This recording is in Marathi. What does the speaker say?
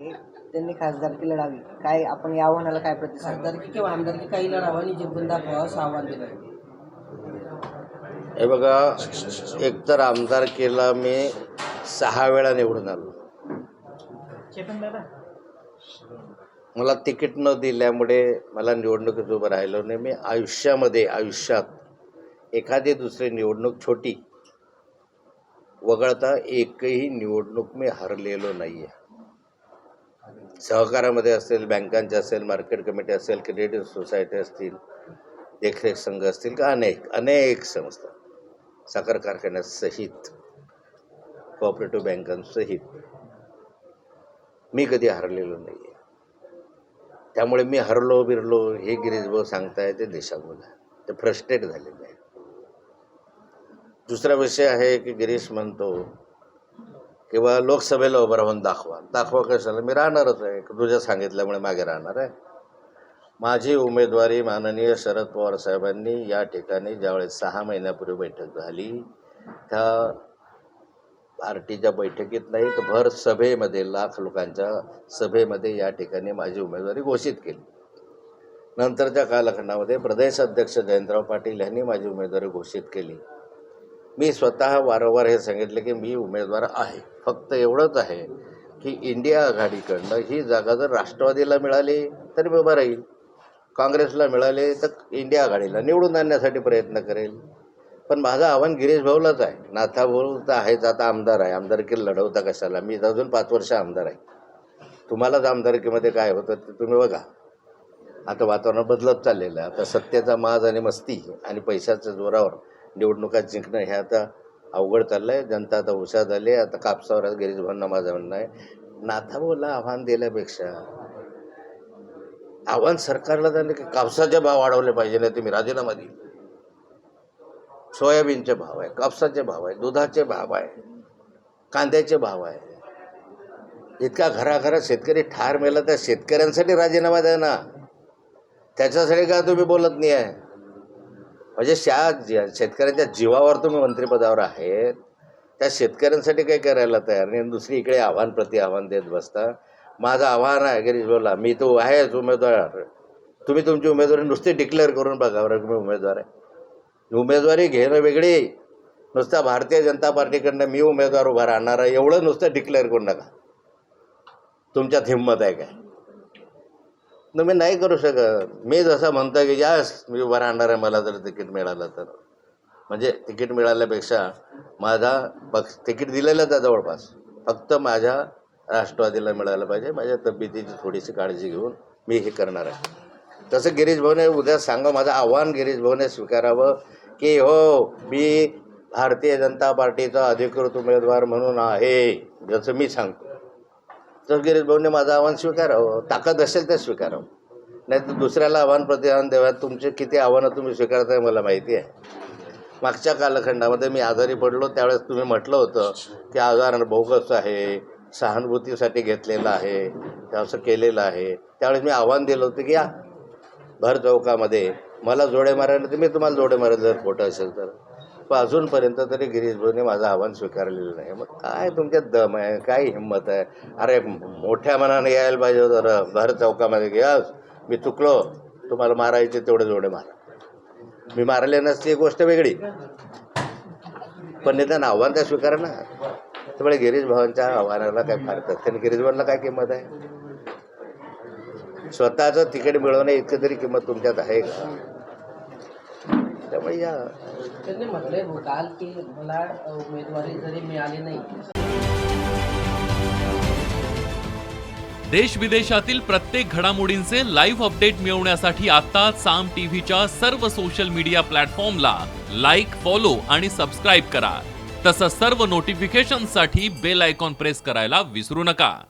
त्यांनी खासदारकी लढावी. काय आपण या आव्हानाला काय प्रतिसाद खासदारकी किंवा आमदारकी काही लढावं आणि जिंकून दाखवावं असं आव्हान दिलं हे बघा एकतर आमदारकीला मी सहा वेळा निवडून आलो. मला तिकीट न दिल्यामुळे मला निवडणुकीत उभं राहिलो नाही. मी आयुष्यामध्ये आयुष्यात एखादी दुसरी निवडणूक छोटी वगळता एकही निवडणूक मी हरलेलो नाही आहे सहकारामध्ये असेल बँकांचे असेल मार्केट कमिटी असेल क्रेडिट सोसायटी असतील देखरेख संघ असतील का अनेक अनेक संस्था साखर कारखान्यासहित कोऑपरेटिव्ह बँकांसहित मी कधी हरलेलो नाही आहे त्यामुळे मी हरलो बिरलो हे गिरीशभाऊ सांगताय ते दिशाभूल आहे ते फ्रस्ट्रेट झालेले आहे दुसरा विषय आहे की गिरीश म्हणतो किंवा लोकसभेला उभं राहून दाखवा. दाखवा कशाला? मी राहणारच आहे. तुझ्या सांगितल्यामुळे मागे राहणार आहे. माझी उमेदवारी माननीय शरद पवार साहेबांनी या ठिकाणी ज्यावेळेस सहा महिन्यापूर्वी बैठक झाली त्या पार्टीच्या बैठकीत नाही तर भर सभेमध्ये लाख लोकांच्या सभेमध्ये या ठिकाणी माझी उमेदवारी घोषित केली. नंतरच्या कालखंडामध्ये प्रदेश अध्यक्ष जयंतराव पाटील यांनी माझी उमेदवारी घोषित केली. मी स्वतः वारंवार हे सांगितले की मी उमेदवार आहे. फक्त एवढंच आहे की इंडिया आघाडीकडनं ही जागा जर राष्ट्रवादीला मिळाली तरी मी राहील. काँग्रेसला मिळाले तर इंडिया आघाडीला निवडून आणण्यासाठी प्रयत्न करेल. पण माझं आव्हान गिरीश भाऊलाच आहे. नाथा भाऊ तर आहेच. आता आमदार आहे. आमदारकीला लढवता कशाला? मी तर अजून पाच वर्ष आमदार आहे. तुम्हालाच आमदारकीमध्ये काय होतं ते तुम्ही बघा. आता वातावरण बदलत चाललेलं आहे. आता सत्तेचा माज आणि मस्ती आणि पैशाच्या जोरावर निवडणुका जिंकणं हे आता अवघड चाललं आहे जनता आता हुशार झाली आहे. आता कापसावर गिरीश भाऊंना माझं म्हणणं आहे. नाथाभाऊला आव्हान दिल्यापेक्षा आव्हान सरकारला झालं की कापसाचे भाव वाढवले पाहिजे नाही तुम्ही राजीनामा देईल सोयाबीनचे भाव आहे कापसाचे भाव आहे दुधाचे भाव आहे कांद्याचे भाव आहे. इतका घराघरात शेतकरी ठार मेला त्या शेतकऱ्यांसाठी राजीनामा द्या ना. त्याच्यासाठी का तुम्ही बोलत नाही आहे? म्हणजे शा ज्या- शेतकऱ्यांच्या जीवावर तुम्ही मंत्रिपदावर आहेत त्या शेतकऱ्यांसाठी काही करायला तयार नाही? दुसरी इकडे आव्हान प्रति आव्हान देत बसता. माझं आव्हान आहे गिरीश बोला मी तो आहेच उमेदवार. तुम्ही तुमची उमेदवारी नुसती डिक्लेअर करून बघा बरं तुम्ही उमेदवार आहे. उमेदवारी घेणं वेगळी. नुसता भारतीय जनता पार्टीकडनं मी उमेदवार उभा राहणार आहे एवढं नुसतं डिक्लेअर करू नका. तुमच्यात हिंमत आहे काय? मी नाही करू शकत. मी जसं म्हणतो की यास मी उभा राहणार आहे मला जर तिकीट मिळालं तर. म्हणजे तिकीट मिळाल्यापेक्षा माझा पक्ष तिकीट दिलेलंच आहे जवळपास. फक्त माझ्या राष्ट्रवादीला मिळालं पाहिजे. माझ्या तब्येतीची थोडीशी काळजी घेऊन मी हे करणार आहे. तसं गिरीश भाऊने उद्या सांगा माझं आव्हान गिरीश भाऊने स्वीकारावं की हो मी भारतीय जनता पार्टीचा अधिकृत उमेदवार म्हणून आहे. जसं मी सांगतो. तर गिरीश भाऊने माझं आव्हान स्वीकारावं. ताकद असेल तर स्वीकारावं. नाही तर दुसऱ्याला आव्हान प्रतिआव्हान देवा तुमचे किती आव्हानं तुम्ही स्वीकारताय मला माहिती आहे. मागच्या कालखंडामध्ये मी आजारी पडलो त्यावेळेस तुम्ही म्हटलं होतं की आजार बोगस आहे सहानुभूतीसाठी घेतलेलं आहे असं केलेलं आहे. त्यावेळेस मी आव्हान दिलं होतं की या भर चौकामध्ये. मला जोडे मारायला तर मी तुम्हाला जोडे मारायला जर खोटं असेल तर. अजूनपर्यंत तरी गिरीश भाऊने माझं आव्हान स्वीकारलेलं नाही. मग काय तुमच्यात दम आहे? काय हिंमत आहे? अरे मोठ्या मनाने यायला पाहिजे होतं भर चौकामध्ये घ्या मी चुकलो. तुम्हाला मारायचे तेवढे जोडे मारा. मी मारले नसते एक गोष्ट वेगळी. पण निदान आव्हान त्या स्वीकारा ना त्यामुळे गिरीश भावांच्या आव्हानाला काय फार त्यांनी गिरीश भावांना काय किंमत आहे? स्वतःचं तिकीट मिळवणे इतकं तरी किंमत तुमच्यात आहे का? त्यामुळे या त्यांनी म्हटलंय काल की मला उमेदवारी जरी मिळाली नाही. देश विदेशातील प्रत्येक घडामोडींचे लाईव्ह अपडेट मिळवण्यासाठी आता साम टीव्हीच्या सर्व सोशल मीडिया प्लॅटफॉर्मला लाईक फॉलो आणि सबस्क्राईब करा. तसंच सर्व नोटिफिकेशनसाठी बेल आयकॉन प्रेस करायला विसरू नका.